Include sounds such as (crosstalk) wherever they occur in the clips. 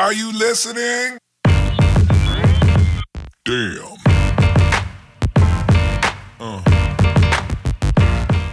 Are you listening? Damn. Uh.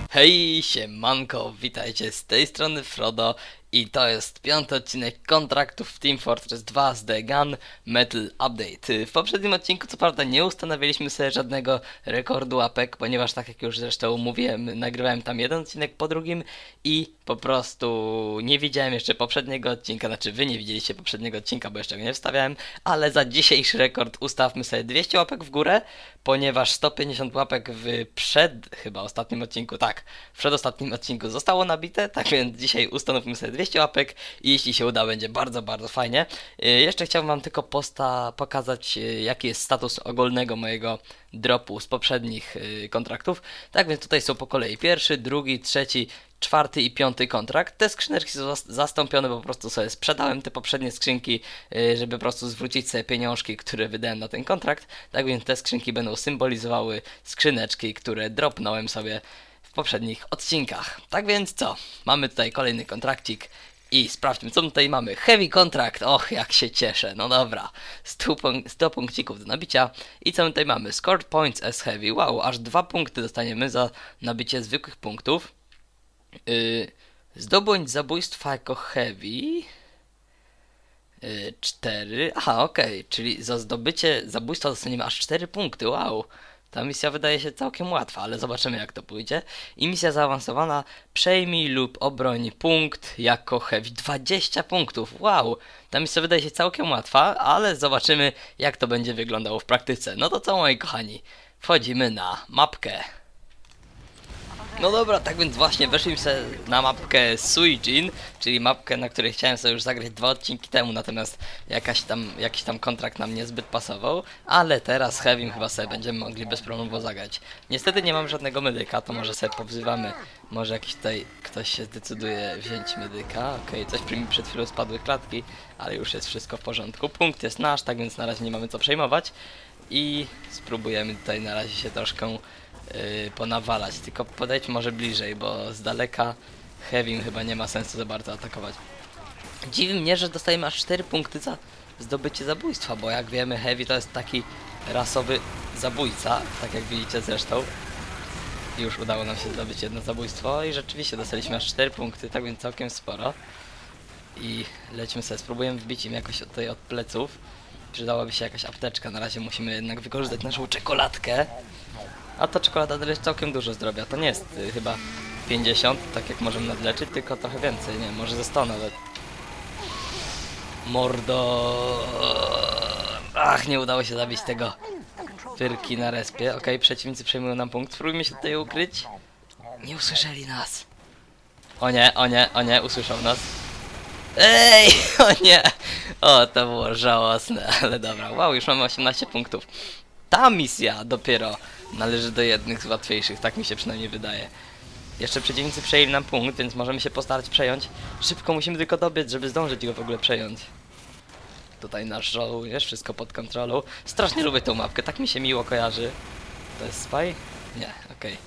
Hej, siemanko, witajcie z tej strony Frodo i to jest piąty odcinek kontraktów w Team Fortress 2 z The Gun Metal Update. W poprzednim odcinku co prawda nie ustanowiliśmy sobie żadnego rekordu łapek, ponieważ tak jak już zresztą mówiłem, nagrywałem tam jeden odcinek po drugim i po prostu nie widziałem jeszcze poprzedniego odcinka, znaczy wy nie widzieliście poprzedniego odcinka, bo jeszcze go nie wstawiałem, ale za dzisiejszy rekord ustawmy sobie 200 łapek w górę, ponieważ 150 łapek w przed chyba ostatnim odcinku, tak, w przedostatnim odcinku zostało nabite, tak więc dzisiaj ustanowmy sobie 200 łapek i jeśli się uda, będzie bardzo, bardzo fajnie. Yy, Jeszcze chciałbym wam tylko posta pokazać, yy, jaki jest status ogólnego mojego dropu z poprzednich yy, kontraktów. Tak więc tutaj są po kolei pierwszy, drugi, trzeci, czwarty i piąty kontrakt. Te skrzyneczki są zas- zastąpione, bo po prostu sobie sprzedałem te poprzednie skrzynki, żeby po prostu zwrócić sobie pieniążki, które wydałem na ten kontrakt. Tak więc te skrzynki będą symbolizowały skrzyneczki, które dropnąłem sobie poprzednich odcinkach. Tak więc co? Mamy tutaj kolejny kontrakcik i sprawdźmy, co tutaj mamy. Heavy kontrakt, och, jak się cieszę. No dobra, 100, punk- 100 punkcików do nabicia. I co tutaj mamy? Scored points as heavy. Wow, aż dwa punkty dostaniemy za nabicie zwykłych punktów. Yy, zdobądź zabójstwa jako heavy. Yy, 4. Aha, okej, czyli za zdobycie zabójstwa dostaniemy aż 4 punkty. Wow. Ta misja wydaje się całkiem łatwa, ale zobaczymy jak to pójdzie. I misja zaawansowana. Przejmij lub obroń punkt jako heavy. 20 punktów. Wow. Ta misja wydaje się całkiem łatwa, ale zobaczymy jak to będzie wyglądało w praktyce. No to co moi kochani? Wchodzimy na mapkę. No dobra, tak więc właśnie weszliśmy na mapkę Suijin, czyli mapkę, na której chciałem sobie już zagrać dwa odcinki temu, natomiast jakaś tam, jakiś tam kontrakt nam niezbyt pasował, ale teraz Heavym chyba sobie będziemy mogli bez problemu zagrać. Niestety nie mam żadnego medyka, to może sobie powzywamy, może jakiś tutaj ktoś się zdecyduje wziąć medyka, okej, coś przy mi przed chwilą spadły klatki, ale już jest wszystko w porządku, punkt jest nasz, tak więc na razie nie mamy co przejmować. I spróbujemy tutaj na razie się troszkę yy, ponawalać. Tylko podejdź może bliżej, bo z daleka Heavym chyba nie ma sensu za bardzo atakować. Dziwi mnie, że dostajemy aż 4 punkty za zdobycie zabójstwa, bo jak wiemy Heavy to jest taki rasowy zabójca, tak jak widzicie zresztą. Już udało nam się zdobyć jedno zabójstwo i rzeczywiście dostaliśmy aż 4 punkty, tak więc całkiem sporo. I lecimy sobie, spróbujemy wbić im jakoś tutaj od pleców. Przydałaby się jakaś apteczka, na razie musimy jednak wykorzystać naszą czekoladkę. A ta czekolada daje całkiem dużo zdrowia. To nie jest y, chyba 50, tak jak możemy nadleczyć, tylko trochę więcej, nie, może ze 100 nawet. Mordo. Ach, nie udało się zabić tego wyrki na respie. Okej, przeciwnicy przejmują nam punkt. Spróbujmy się tutaj ukryć. Nie usłyszeli nas. O nie, o nie, o nie, usłyszał nas. Ej, (laughs) o nie! O, to było żałosne, (laughs) ale dobra. Wow, już mamy 18 punktów. Ta misja dopiero należy do jednych z łatwiejszych, tak mi się przynajmniej wydaje. Jeszcze przeciwnicy przejęli nam punkt, więc możemy się postarać przejąć. Szybko musimy tylko dobiec, żeby zdążyć go w ogóle przejąć. Tutaj nasz żołnierz, wszystko pod kontrolą. Strasznie lubię tą mapkę, tak mi się miło kojarzy. To jest spy? Nie, okej.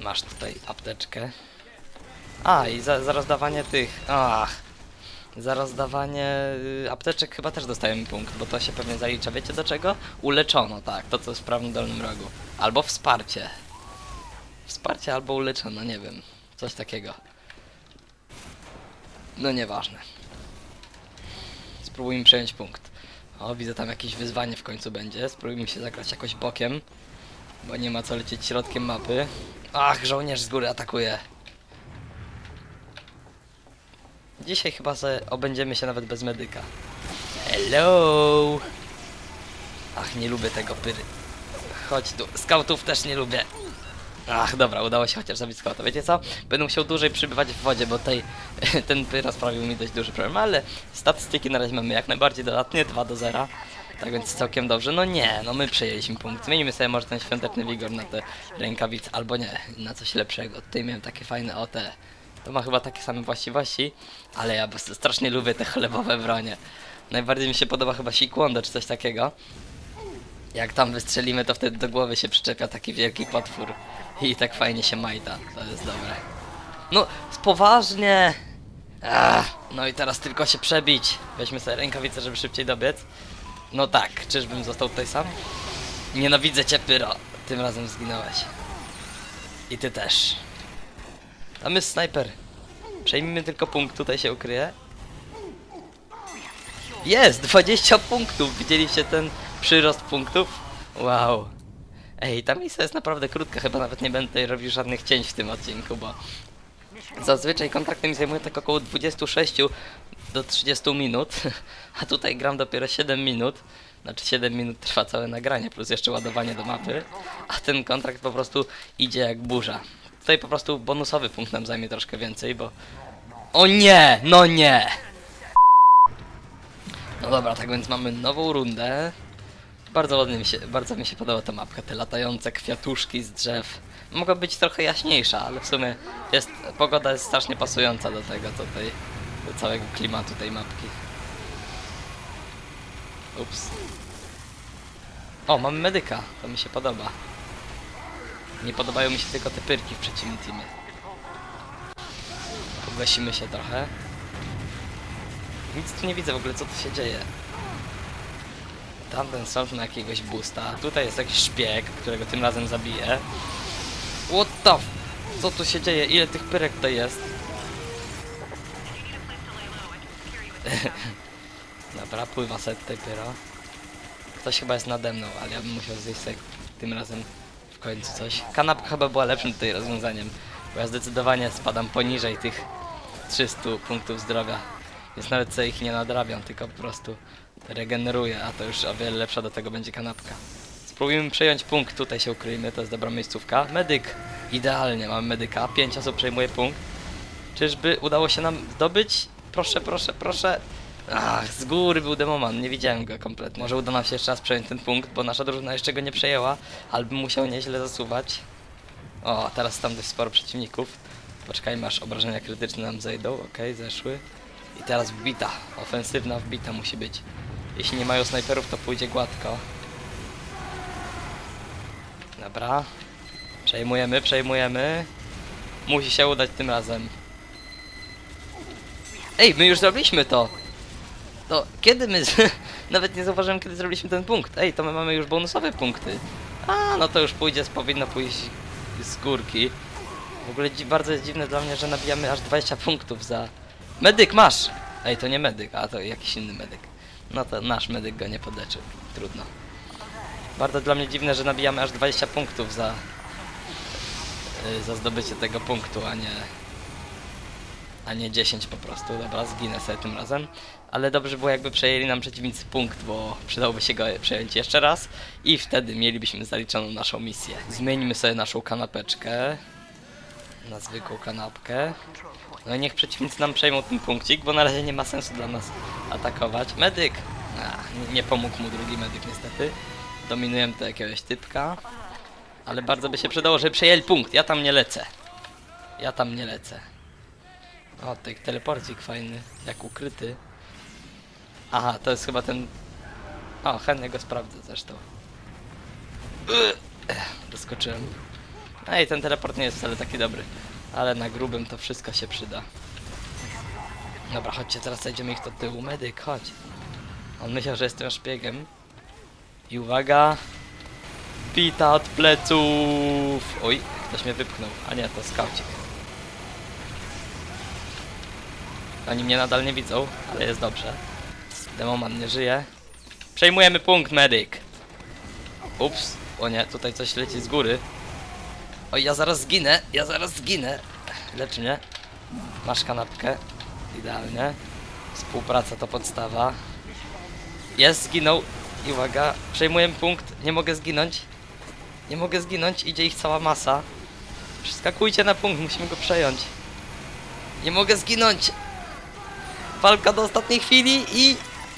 Masz tutaj apteczkę. A, i za, za rozdawanie tych. Ach. Za rozdawanie y, apteczek chyba też dostajemy punkt, bo to się pewnie zalicza. Wiecie do czego? Uleczono, tak, to co jest w prawym dolnym rogu. Albo wsparcie. Wsparcie albo uleczono, nie wiem. Coś takiego. No nieważne. Spróbujmy przejąć punkt. O, widzę tam jakieś wyzwanie w końcu będzie. Spróbujmy się zagrać jakoś bokiem. Bo nie ma co lecieć środkiem mapy. Ach, żołnierz z góry atakuje. Dzisiaj chyba sobie obędziemy się nawet bez medyka. Hello! Ach, nie lubię tego pyry. Chodź tu. Skautów też nie lubię. Ach, dobra, udało się chociaż zabić skauta. Wiecie co? Będę musiał dłużej przybywać w wodzie, bo tutaj (laughs) ten pyra sprawił mi dość duży problem, ale statystyki na razie mamy jak najbardziej dodatnie, 2 do 0. Tak więc całkiem dobrze. No nie, no my przejęliśmy punkt. Zmienimy sobie może ten świąteczny wigor na te rękawice, albo nie, na coś lepszego. Tutaj miałem takie fajne o te. To ma chyba takie same właściwości, ale ja strasznie lubię te chlebowe bronie. Najbardziej mi się podoba chyba Sikwondo czy coś takiego. Jak tam wystrzelimy, to wtedy do głowy się przyczepia taki wielki potwór. I tak fajnie się majta. To jest dobre. No, poważnie! Ach, no i teraz tylko się przebić. Weźmy sobie rękawice, żeby szybciej dobiec. No tak, czyżbym został tutaj sam? Nienawidzę cię, Pyro. Tym razem zginąłeś. I ty też. Tam jest snajper. Przejmijmy tylko punkt, tutaj się ukryje. Jest! 20 punktów! Widzieliście ten przyrost punktów? Wow. Ej, ta misja jest naprawdę krótka, chyba nawet nie będę robił żadnych cięć w tym odcinku, bo zazwyczaj kontrakty mi zajmują tak około 26 do 30 minut, (laughs) a tutaj gram dopiero 7 minut. Znaczy 7 minut trwa całe nagranie, plus jeszcze ładowanie do mapy, a ten kontrakt po prostu idzie jak burza. Tutaj po prostu bonusowy punkt nam zajmie troszkę więcej, bo... O nie! No nie! No dobra, tak więc mamy nową rundę. Bardzo ładnie mi się, bardzo mi się podoba ta mapka, te latające kwiatuszki z drzew. Mogła być trochę jaśniejsza, ale w sumie jest, pogoda jest strasznie pasująca do tego tutaj, do całego klimatu tej mapki. Ups. O, mamy medyka, to mi się podoba. Nie podobają mi się tylko te pyrki w przeciwnym teamie. Pogasimy się trochę. Nic tu nie widzę w ogóle, co tu się dzieje. Tamten sąd ma jakiegoś boosta. Tutaj jest jakiś szpieg, którego tym razem zabiję. What the f... Co tu się dzieje? Ile tych pyrek tutaj jest? (laughs) Dobra, pływa set tej pyro. Ktoś chyba jest nade mną, ale ja bym musiał zjeść tym razem końcu coś. Kanapka chyba była lepszym tutaj rozwiązaniem, bo ja zdecydowanie spadam poniżej tych 300 punktów zdrowia. Więc nawet sobie ich nie nadrabiam, tylko po prostu regeneruję, a to już o wiele lepsza do tego będzie kanapka. Spróbujmy przejąć punkt, tutaj się ukryjmy, to jest dobra miejscówka. Medyk! Idealnie, mamy medyka, 5 osób przejmuje punkt. Czyżby udało się nam zdobyć? Proszę, proszę, proszę. Ach, z góry był demoman, nie widziałem go kompletnie. Może uda nam się jeszcze raz przejąć ten punkt, bo nasza drużyna jeszcze go nie przejęła, ale bym musiał nieźle zasuwać. O, teraz tam dość sporo przeciwników. Poczekajmy aż obrażenia krytyczne nam zejdą, okej, zeszły. I teraz wbita, ofensywna wbita musi być. Jeśli nie mają snajperów, to pójdzie gładko. Dobra. Przejmujemy, przejmujemy. Musi się udać tym razem. Ej, my już zrobiliśmy to! To kiedy my... (laughs) Nawet nie zauważyłem, kiedy zrobiliśmy ten punkt. Ej, to my mamy już bonusowe punkty. A, no to już pójdzie, powinno pójść z górki. W ogóle bardzo jest dziwne dla mnie, że nabijamy aż 20 punktów za... Medyk, masz! Ej, to nie medyk, a to jakiś inny medyk. No to nasz medyk go nie podeczył. Trudno. Bardzo dla mnie dziwne, że nabijamy aż 20 punktów za... y, za zdobycie tego punktu, a nie... A nie 10 po prostu. Dobra, zginę sobie tym razem. Ale dobrze było jakby przejęli nam przeciwnicy punkt, bo przydałoby się go przejąć jeszcze raz i wtedy mielibyśmy zaliczoną naszą misję. Zmieńmy sobie naszą kanapeczkę na zwykłą kanapkę. No i niech przeciwnicy nam przejmą ten punkcik, bo na razie nie ma sensu dla nas atakować. Medyk! A, nie, pomógł mu drugi medyk niestety. Dominujemy to jakiegoś typka. Ale bardzo by się przydało, żeby przejęli punkt. Ja tam nie lecę. Ja tam nie lecę. O, ten teleporcik fajny, jak ukryty. Aha, to jest chyba ten... O, chętnie go sprawdzę zresztą. Doskoczyłem. Ej, ten teleport nie jest wcale taki dobry. Ale na grubym to wszystko się przyda. Dobra, chodźcie, teraz zejdziemy ich do tyłu. Medyk, chodź. On myślał, że jestem szpiegiem. I uwaga. Pita od pleców. Oj, ktoś mnie wypchnął. A nie, to skaucik. Oni mnie nadal nie widzą, ale jest dobrze. Demoman nie żyje. Przejmujemy punkt, medyk. Ups. O nie, tutaj coś leci z góry. Oj, ja zaraz zginę, ja zaraz zginę. Lecz mnie. Masz kanapkę. Idealnie. Współpraca to podstawa. Jest, zginął. I uwaga, przejmuję punkt. Nie mogę zginąć. Nie mogę zginąć, idzie ich cała masa. Przeskakujcie na punkt, musimy go przejąć. Nie mogę zginąć. Walka do ostatniej chwili i...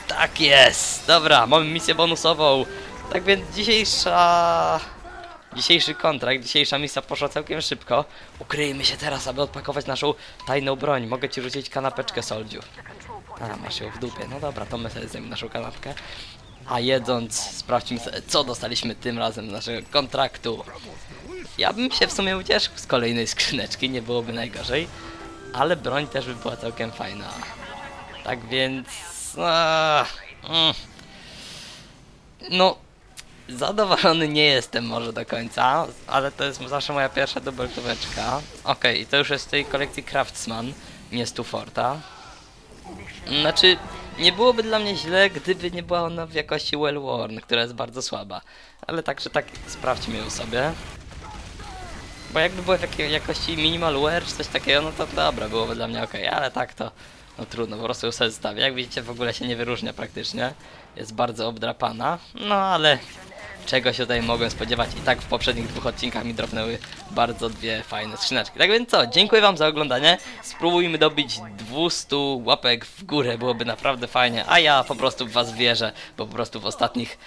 Tak jest! Dobra, mamy misję bonusową. Tak więc dzisiejsza... Dzisiejszy kontrakt, dzisiejsza misja poszła całkiem szybko. Ukryjmy się teraz, aby odpakować naszą tajną broń. Mogę ci rzucić kanapeczkę, Soldziu. A, masz ją w dupie. No dobra, to my sobie zjemy naszą kanapkę. A jedząc, sprawdźmy sobie, co dostaliśmy tym razem z naszego kontraktu. Ja bym się w sumie ucieszył z kolejnej skrzyneczki, nie byłoby najgorzej. ale broń też by była całkiem fajna. Tak więc... A, mm. No, zadowolony nie jestem może do końca, ale to jest zawsze moja pierwsza dubeltóweczka. Okej, i to już jest z tej kolekcji Craftsman, nie Stuforta. Znaczy, nie byłoby dla mnie źle, gdyby nie była ona w jakości well worn, która jest bardzo słaba. Ale także tak, sprawdźmy ją sobie. Bo jakby była w jakiej jakości minimal wear czy coś takiego, no to dobra, byłoby dla mnie ok, ale tak to no trudno, po prostu ją sobie zostawię. Jak widzicie, w ogóle się nie wyróżnia praktycznie. Jest bardzo obdrapana, no ale czego się tutaj mogłem spodziewać. I tak w poprzednich dwóch odcinkach mi dropnęły bardzo dwie fajne skrzyneczki. Tak więc co, dziękuję wam za oglądanie. Spróbujmy dobić 200 łapek w górę, byłoby naprawdę fajnie. A ja po prostu w was wierzę, bo po prostu w ostatnich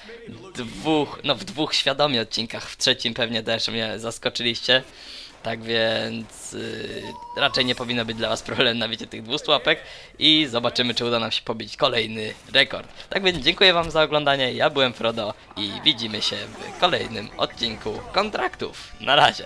dwóch, no w dwóch świadomie odcinkach, w trzecim pewnie też mnie zaskoczyliście. Tak więc yy, raczej nie powinno być dla Was problem na wiecie tych 200 łapek i zobaczymy, czy uda nam się pobić kolejny rekord. Tak więc dziękuję Wam za oglądanie. Ja byłem Frodo i widzimy się w kolejnym odcinku kontraktów. Na razie.